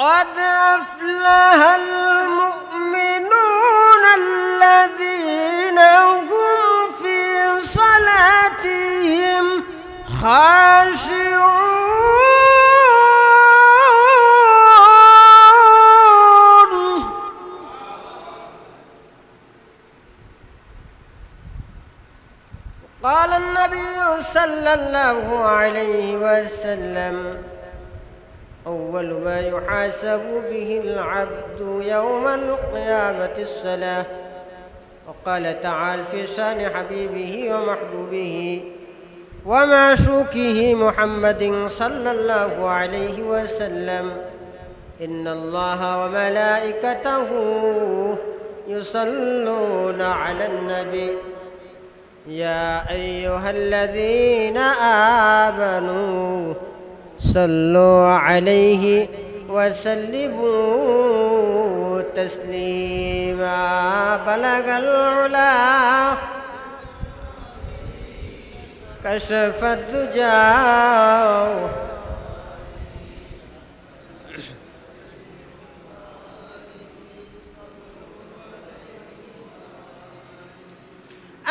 قد أفلح المؤمنون الذين هم في صلاتهم خاشعون. قال النبي صلى الله عليه وسلم أول ما يحاسب به العبد يوم القيامة الصلاة. وقال تعالى في شأن حبيبه ومحبوبه ومعشوقه محمد صلى الله عليه وسلم. إن الله وملائكته يصلون على النبي. يا أيها الذين آمنوا صلوا عليه وسلموا تسليما. بلغ العلا. كشف الدجى.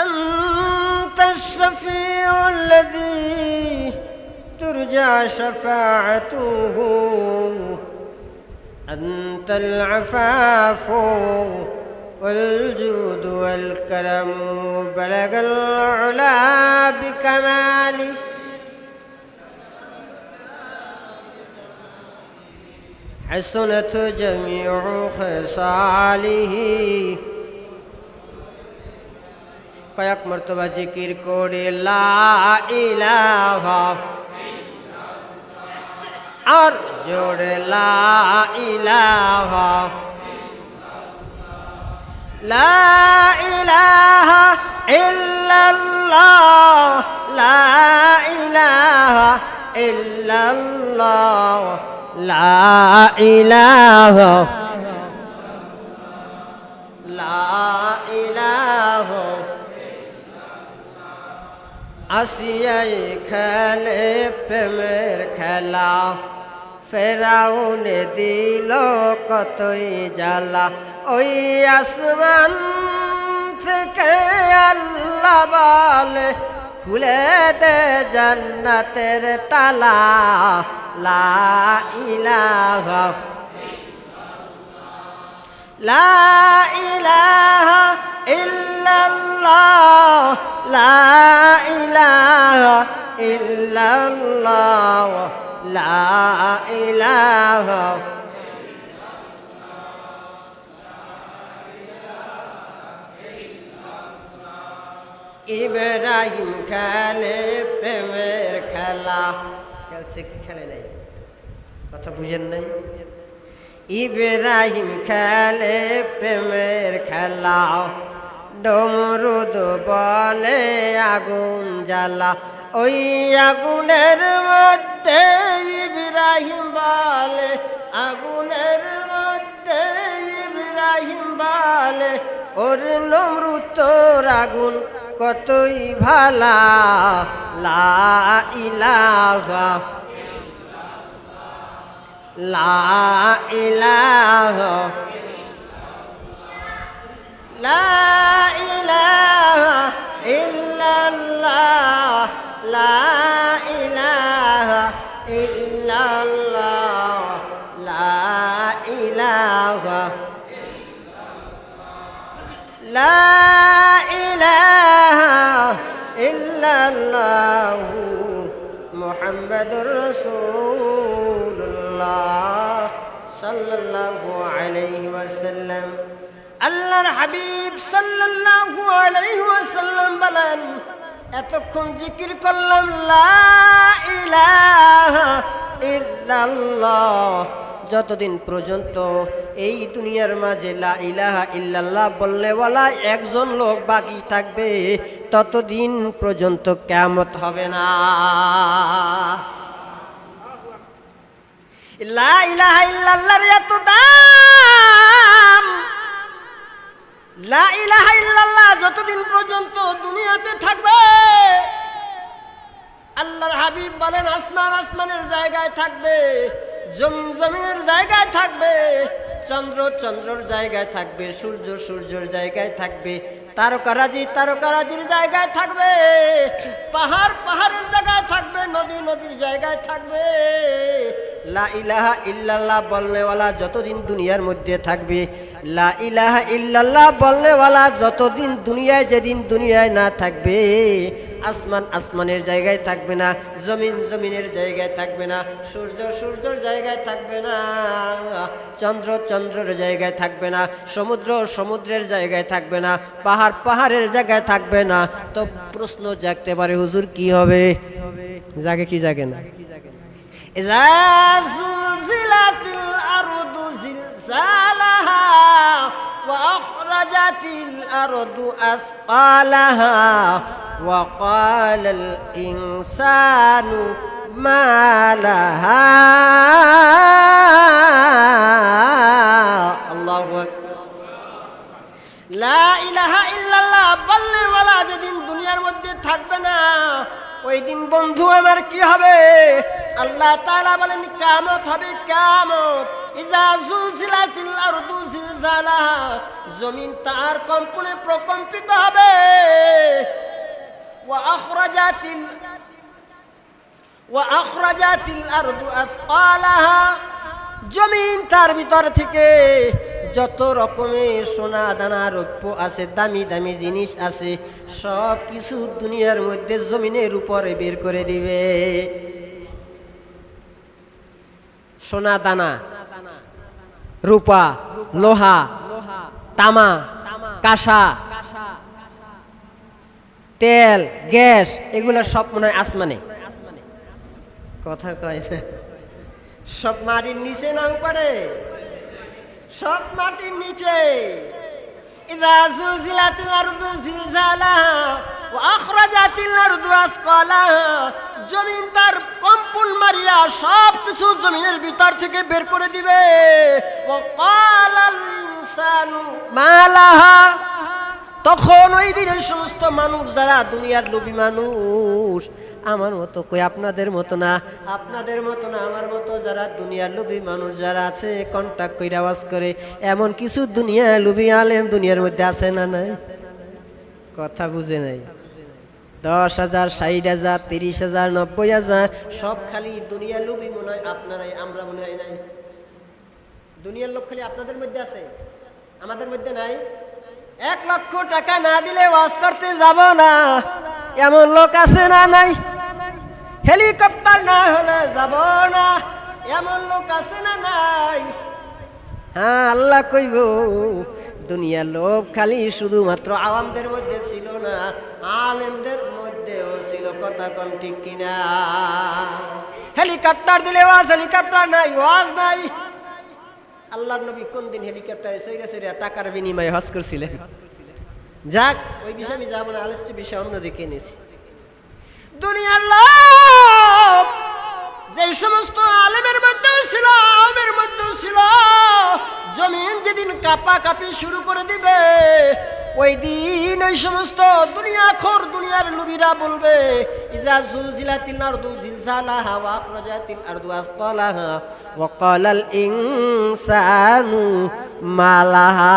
أنت الشفيع الذي ترجى شفاعته أنت العفاف والجود والكرم بلغ العلا بكماله حسنت جميع خصاله কয়েক মর্তবা জিকির করে লা ইলাহা আর জোরে লা ইলাহা লা ইলাহা ইল্লাল্লাহ, লা ইলাহা ইল্লাল্লাহ, লা ইলাহা লা ইলাহা আসিয়াই খেলে প্রেমের খেলা। ফেরাউনে দিল কতই জ্বালা। ওই আসমান থেকে আল্লাহ বলে, খুলে দে জান্নাতের তালা। লা ইলাহা লা ইলাহা ইল্লাল্লাহ। লা ইলাহা ইল্লাল্লাহ। লা ইলাহা ইব্রাহিম খেলে প্রেমের খেলা। খেলছে কি খেলে নাই? কথা বুঝেন নাই? ইব্রাহিম খেলে প্রেমের খেলা। ডমরুদ বলে আগুন জ্বালা। ওই আগুনের মধ্যে ইব্রাহিম বলে, আগুনের মধ্যে ইব্রাহিম বলে ওর নমরুদ তোর আগুন কতই ভালা, লা ইলাহা লা ইলাহা লা ইলাহা ইল্লাল্লাহ। লা সাল্লাল্লাহু আলাইহি ওয়াসাল্লাম। আল্লাহর হাবিব সাল্লাল্লাহু আলাইহি ওয়াসাল্লাম বলেন, এতক্ষণ জিকির করলাম, লা ইলাহা ইল্লাল্লাহ। যতদিন পর্যন্ত এই দুনিয়ার মাঝে লা ইলাহা ইল্লাল্লাহ বললে বলা একজন লোক বাকি থাকবে, ততদিন পর্যন্ত কেমত হবে না। লা দাম। লা যতদিন পর্যন্ত দুনিয়াতে থাকবে, আল্লাহর হাবিব বলেন, আসমান আসমানের জায়গায় থাকবে, জমিন জমিনের জায়গায় থাকবে, চন্দ্র চন্দ্রর জায়গায় থাকবে, সূর্য সূর্যর জায়গায় থাকবে তারকারাজি তারকারাজির জায়গায় থাকবে, পাহাড় পাহাড়ের জায়গায় থাকবে, নদী নদীর জায়গায় থাকবে। লা ইলাহা ইল্লাল্লাহ বলনেওয়ালা যতদিন দুনিয়ার মধ্যে থাকবে, লা ইলাহা ইল্লাল্লাহ বলনেওয়ালা যতদিন দুনিয়ায় যেদিন দুনিয়ায় না থাকবে, আসমান আসমানের জায়গায় থাকবে না, জমিন জমিনের জায়গায় থাকবে না, সূর্য সূর্যর জায়গায় থাকবে না, চন্দ্র চন্দ্রের জায়গায় থাকবে না, সমুদ্র সমুদ্রের জায়গায় থাকবে না, পাহাড় পাহাড়ের জায়গায় থাকবে না। তো প্রশ্ন জাগতে পারে, হুজুর কি হবে? জাগে কি জাগে না? إذا زلزلت الأرض زلزالها وأخرجت الأرض أثقالها وقال الإنسان ما لها الله أكبر লা ইলাহা ইল্লাল্লাহ বললে ওয়ালা যেদিন দুনিয়ার মধ্যে থাকবে না ওই দিন বন্ধু আমার কি হবে? আল্লাহ তাআলা বলেন, কিয়ামত হবে জিলজালাহা জমিন তার কম্পনে প্রকম্পিত হবে। জমিন তার ভিতর থেকে যত রকমের সোনা দানা, রৌপ্য আছে, দামি দামি জিনিস আছে, সব কিছু দুনিয়ার মধ্যে জমিনের উপরে বের করে দিবে। সোনা দানা, রূপা, লোহা, তামা, কাঁসা, তেল, গ্যাস, এগুলো সব মনে হয় আসমানে। কথা কয় সব মাটির নিচে নাম করে সব মাটির নিচে। জমিন তার কম্পন মারিয়া সব কিছু জমিনের ভিতর থেকে বের করে দিবে। ওয়া ক্বালাল ইনসানু মা লাহা তখন ওই দিনের সমস্ত মানুষ যারা দুনিয়ার লোভী মানুষ, আমার মতো কই আপনাদের মতো না? আপনাদের মতো না, আমার মতো যারা দুনিয়ার লোভী মানুষ যারা আছে কন্টাক্ট করে আওয়াজ করে, এমন কিছু দুনিয়া লোভী আলেম দুনিয়ার মধ্যে আছে না নাই? কথা বুঝে নাই। দশ হাজার, ষাট হাজার, তিরিশ হাজার, নব্বই হাজার, সব খালি দুনিয়ার লোভী মনে হয় আপনারাই, আমরা মনে হয় নাই। দুনিয়ার লোক খালি আপনাদের মধ্যে আছে, আমাদের মধ্যে নাই। এক লক্ষ টাকা না দিলে ওয়াজ করতে যাব না। এমন লোক আছে না নাই? হেলিকপ্টার না হলে যাব না। এমন লোক আছে না নাই? হ্যাঁ আল্লাহ কইব, দুনিয়ার লোক খালি শুধুমাত্র আওয়ামদের মধ্যে ছিল না, আলেমদের মধ্যেও ছিল। কথা কোন ঠিক কিনা? হেলিকপ্টার দিলে ওয়াজ, হেলিকপ্টার নাই, ওয়াজ নাই। আল্লাহর নবী কোন দিন হেলিকপ্টারে সৈরা সৈরা টাকার বিনিময়ে হজ করছিলেন যাক ওই বিষয়ে আমি যাব না আলোচ্য বিষয় অন্যদিকে এনেছি। দুনিয়ার লোক যে সমস্ত আলেমের মধ্যে ছিল আমের মধ্যে ছিল জমিন যেদিন কাপা কাপি শুরু করে দিবে ওই দিন ওই সমস্ত দুনিয়া খোর দুনিয়ার লুবিরা বলবে ইজা জুলজিলাতিল আরদু জিলজালাহা ওয়া আখরাজাতিল আরদু আসকালাহা ওয়া ক্বালাল ইনসানু মালাহা।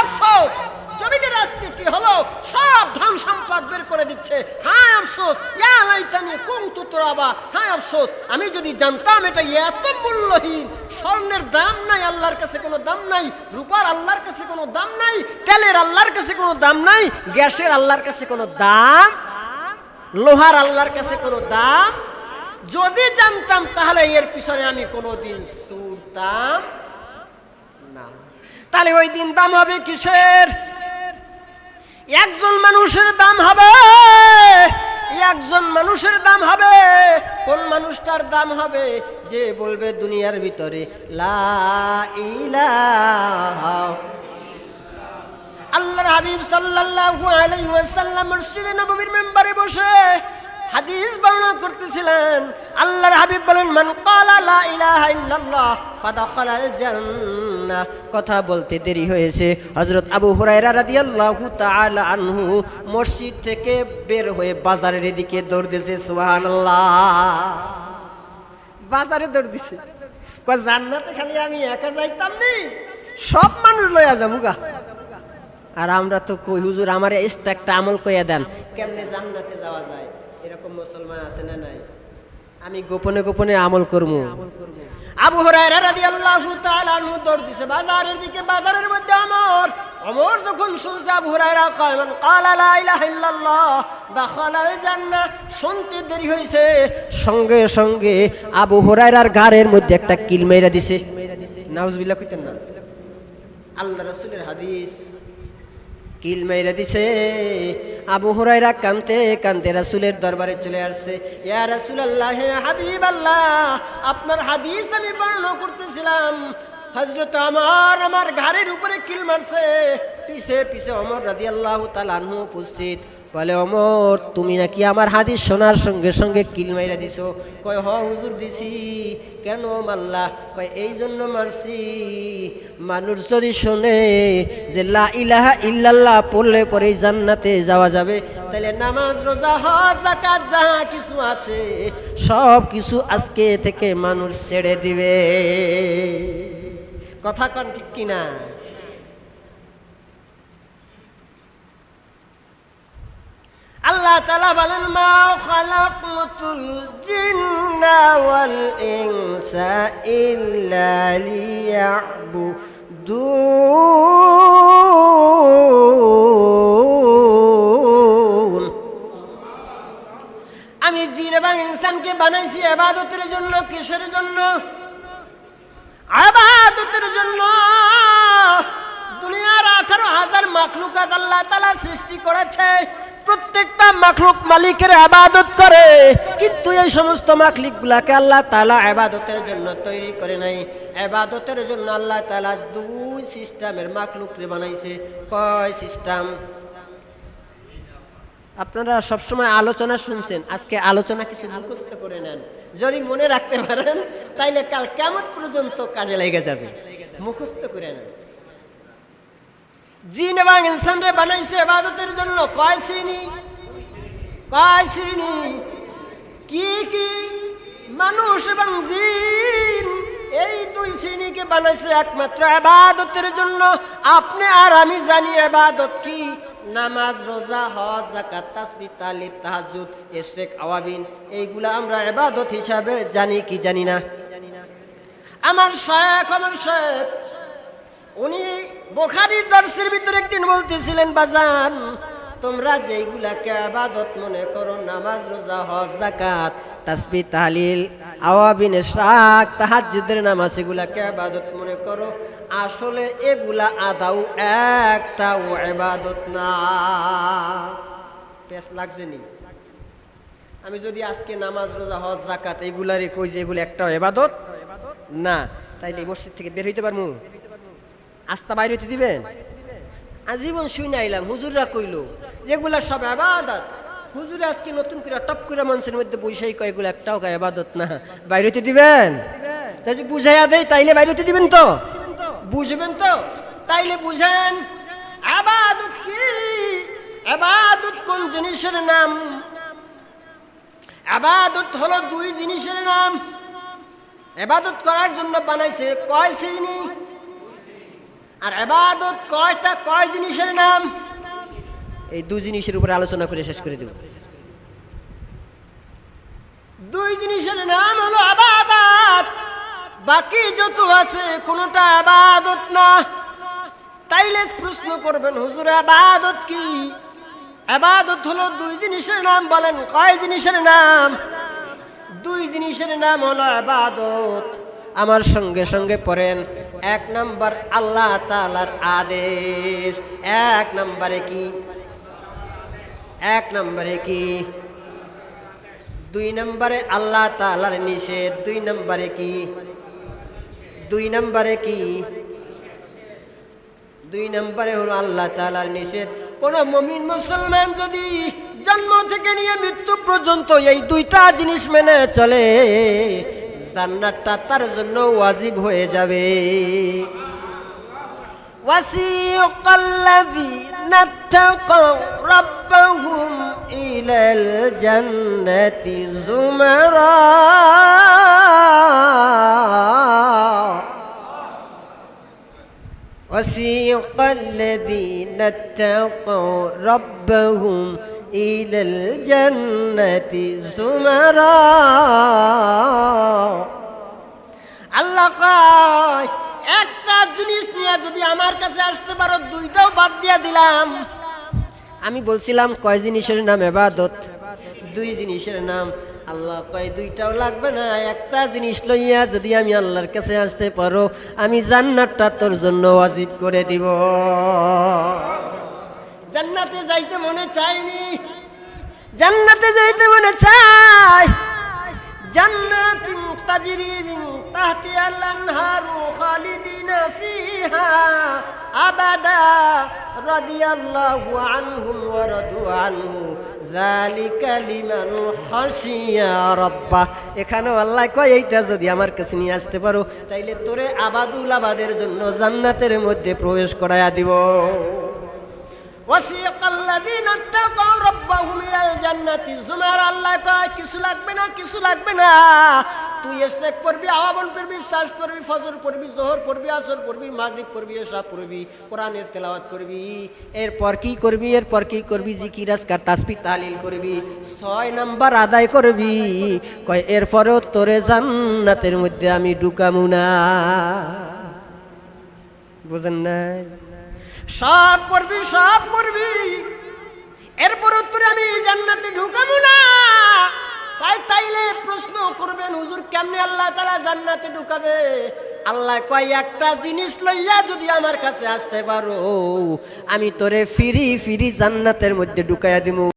আফসোস! জমিনের কি হলো সব ধন সম্পদ বের করে দিচ্ছে। হায় আফসোস! ইয়া লাইতানি কুনতু তুরাবা। হায় আফসোস! আমি যদি জানতাম এটা এত মূল্যহীন, স্বর্ণের দাম নাই, আল্লাহর কাছে কোনো দাম নাই, রূপার আল্লাহর কাছে কোনো দাম নাই, তেলের আল্লাহর কাছে কোনো দাম নাই, গ্যাসের আল্লাহর কাছে কোনো দাম লোহার আল্লাহর কাছে কোনো দাম? যদি জানতাম, তাহলে এর পিছনে আমি কোনোদিন ছুটতাম না। তাহলে ওই দিন দাম হবে কিসের? একজন মানুষের দাম হবে। একজন মানুষের দাম হবে। কোন মানুষটার দাম হবে? যে বলবে দুনিয়ার ভিতরে, লা ইলাহা আল্লাহর হাবিব সাল্লাল্লাহু আলাইহি ওয়াসাল্লাম মসজিদে নববীর মেম্বারে বসে হাদিস বর্ণনা করতেছিলেন। আল্লাহর হাবিব বলেন, মান ক্বালা লা ইলাহা ইল্লাল্লাহ, ফাদাখালাল জান্নাহ। কথা বলতে দেরি হয়েছে। হযরত আবু হুরায়রা রাদিয়াল্লাহু তাআলা আনহু মসজিদ থেকে বের হয়ে বাজারের দিকে দৌড় দিয়েছে সুবহানাল্লাহ। বাজারে দৌড় দিছে। জান্নাতে খালি আমি একা যাইতাম নি? সব মানুষ লইয়া যাব গা। আর আমরা তো কই, হুজুর আমার এক্সট্রা একটা আমল কইয়া দেন। কেমনে জান্নাতে যাওয়া যায়? এরকম মুসলমান আছে না নাই? আমি গোপনে গোপনে আমল করব। আবু হুরায়রা রাদিয়াল্লাহু তাআলা আনহু দৌড় দিছে, বাজারের দিকে, বাজারের মধ্যে আমর। অমর যখন শুনছে, আবু হুরায়রা কয়মান কালা লা ইলাহা ইল্লাল্লাহ, দাখালাল জান্নাহ। শুনতে দেরি হইছে। সঙ্গে সঙ্গে আবু হুরায়রার গাড়ের মধ্যে একটা কিল মেরা দিছে। নাউজুবিল্লাহ কইতেন না। আল্লাহ রাসূলের হাদিস। কিল মাইরা দিছে। আবু হুরাইরা কানতে কানতে রাসুলের দরবারে চলে আসছে। ইয়া রাসুল আল্লাহ হাবিব আল্লাহ আপনার হাদিস আমি বর্ণনা করতেছিলাম। হজরত আমার আমার ঘাড়ের উপরে কিল মারছে। পিছে পিছে অমর রাদি আল্লাহ তালানহু উপস্থিত। বলে, অমর, তুমি নাকি আমার হাদিস শোনার সঙ্গে সঙ্গে কিল মাইরা দিছো? কয় হ হুজুর দিছি। কেন মাল্লা? কয়, এই জন্য মারছি। মানুষ যদি শোনে যে, লা ইলাহা ইল্লাল্লাহ, পড়লে পরেই জান্নাতে যাওয়া যাবে। তাহলে নামাজ, রোজা, হজ জাকাত যাহা কিছু আছে, সব কিছু আজকে থেকে মানুষ ছেড়ে দিবে। কথা কন ঠিক কিনা? আল্লাহ তালা বলেন, মা খালাকুতুল জিন্না ওয়াল ইনসা ইল্লা লিয়াবুদুন। আমি জিন এবং ইনসানকে বানাইছি আবাদতের জন্য, কিসের জন্য? আবাদতের জন্য। দুনিয়ার আঠারো হাজার মাখলুকাত আল্লাহ তালা সৃষ্টি করেছে। প্রত্যেকটা মাখলুক মালিকের আবাদত করে। কিন্তু এই সমস্ত মাখলিক গুলাকে আল্লাহ তালা আবাদতের জন্য তৈরি করে নাই। আবাদতের জন্য আল্লাহ তালা দুই সিস্টেমের মাখলুকরে বানাইছে। কয় সিস্টেম? আপনারা সবসময় আলোচনা শুনছেন, আজকে আলোচনা কিছু মুখস্থ করে নেন। যদি মনে রাখতে পারেন, তাইলে কাল কেমন পর্যন্ত কাজে লেগে যাবে? মুখস্থ করে নেন। জিন এবং ইনসানরে বানাইছে এবাদতের জন্য। কয় শ্রেণি? কয় শ্রেণি? কি কি? মানুষ এবং জিন, এই দুই শ্রেণীকে বানাইছে একমাত্র আবাদতের জন্য। আপনি আর আমি জানি আবাদত কি? নামাজ, রোজা, হজ জাকাত তাসবিহ তালিব তাহাজ্জুদ ইশরাক আওয়াবিন, এইগুলা আমরা ইবাদত হিসাবে জানি কি জানি না। আমার শেখ আমার শেখ উনি বোখারির দর্শের ভিতরে একদিন বলতেছিলেন, বাজান, তোমরা যেইগুলাকে আবাদত মনে করো, নামাজ, রোজা, হজ জাকাত তাসবি তাহলিল, আওয়াবিন শাক তাহাজ্জুদের নামাজ, এগুলাকে আবাদত মনে করো, আসলে এগুলা আদাও একটাও ইবাদত না। পেস লাগছে নি? আমি যদি আজকে নামাজ, রোজা, হজ জাকাত এগুলারে কই যে এগুলো একটাও এবাদত না। তাইলে মসজিদ থেকে বের হইতে পারমু? আস্তা বাইরে হইতে দিবেন? আজীবন শুই আইলাম, হুজুররা কইল যেগুলা সব আবাদত। হুজুর আজকে নতুন করে টপ করে মানুষের মধ্যে বৈশাই কয়, এগুলো একটাও আবাদত না। বাইরে হইতে দিবেন? তাই বুঝাইয়া দেয়, তাইলে বাইরে হইতে দিবেন তো? বুঝবেন তো? তাইলে বুঝেন, আবাদত কি? আবাদত কোন জিনিসের নাম? আবাদত হলো দুই জিনিসের নাম। আবাদত করার জন্য বানাইছে কয় শ্রেণি? আর আবাদত কয়টা কয় জিনিসের নাম? এই দুই জিনিসের উপরে আলোচনা করে শেষ করে দেব। দুই জিনিসের নাম হলো আবাদত। বাকি যত আছে কোনটা আবাদত না। তাইলে প্রশ্ন করবেন হুজুর আবাদত কি? আবাদত হলো দুই জিনিসের নাম বলেন কয় জিনিসের নাম? দুই জিনিসের নাম হলো আবাদত। আমার সঙ্গে সঙ্গে পড়েন। এক নম্বর আল্লাহ তালার আদেশ। এক নম্বরে কি? এক নম্বরে কি? দুই নম্বরে আল্লাহ তালার নিষেধ। দুই নম্বরে কি? দুই নম্বরে কি? দুই নম্বরে হলো আল্লাহ তালার নিষেধ। কোন মমিন মুসলমান যদি জন্ম থেকে নিয়ে মৃত্যু পর্যন্ত এই দুইটা জিনিস মেনে চলে সান্নাটা তার জন্য ওয়াজিব হয়ে যাবে। وسيق الذين اتقوا ربهم إلى الجنة زمرا وسيق الذين ربهم الجنة زمرا আল্লাহ কয় একটা জিনিস নিয়ে যদি আমার কাছে আসতে পারো দুইটাও বাদ দিয়া দিলাম আমি বলছিলাম কয় জিনিসের নাম এবাদত দুই জিনিসের নাম আল্লাহ কয় দুইটাও লাগবে না একটা জিনিস লইয়া যদি আমি আল্লাহর কাছে আসতে পারো আমি জান্নাতটা তোর জন্য ওয়াজিব করে দিব জান্নাতে যাইতে মনে চাইনি জান্নাতে যাইতে মনে চায়। জান্নাতিন তাজরি মিন তাহতিহাল আনহারু খালিদিনা ফিহা আবাদা রাদিয়াল্লাহু আনহুম ওয়া রাদু আনহু। যালিকা লিমান খাশিয়া রাব্বাহ এখানেও আল্লাহ কয়, এইটা যদি আমার কাছে নিয়ে আসতে পারো, তাইলে তোরে আবাদুল আবাদের জন্য জান্নাতের মধ্যে প্রবেশ করায়া দিব। وسيق الذين اتقوا ربهم الى الجنه زمر আল্লাহ কয় কিছু লাগবে না কিছু লাগবে না তুই ইশরাক পড়বি আওয়ামন পড়বি সাজ পড়বি ফজর পড়বি জোহর পড়বি আসর পড়বি মাগরিব পড়বি এশা পড়বি কোরআনের তেলাওয়াত করবি এরপর কি করবি এরপর কি করবি জিকির আজকার তাসবিহ তাহলিল করবি ছয় নাম্বার আদায় করবি কয় এরপরও তোরে জান্নাতের মধ্যে আমি ঢুকামু না বুঝেন না সব করবি সব করবি। এরপর উত্তরে আমি জান্নাতে ঢুকাবো না। তাই তাইলে প্রশ্ন করবেন, হুজুর, কেমনে আল্লাহ তালা জান্নাতে ঢুকাবে? আল্লাহ কয়, একটা জিনিস লইয়া যদি আমার কাছে আসতে পারো, আমি তোরে ফিরি ফিরি জান্নাতের মধ্যে ঢুকাইয়া দিব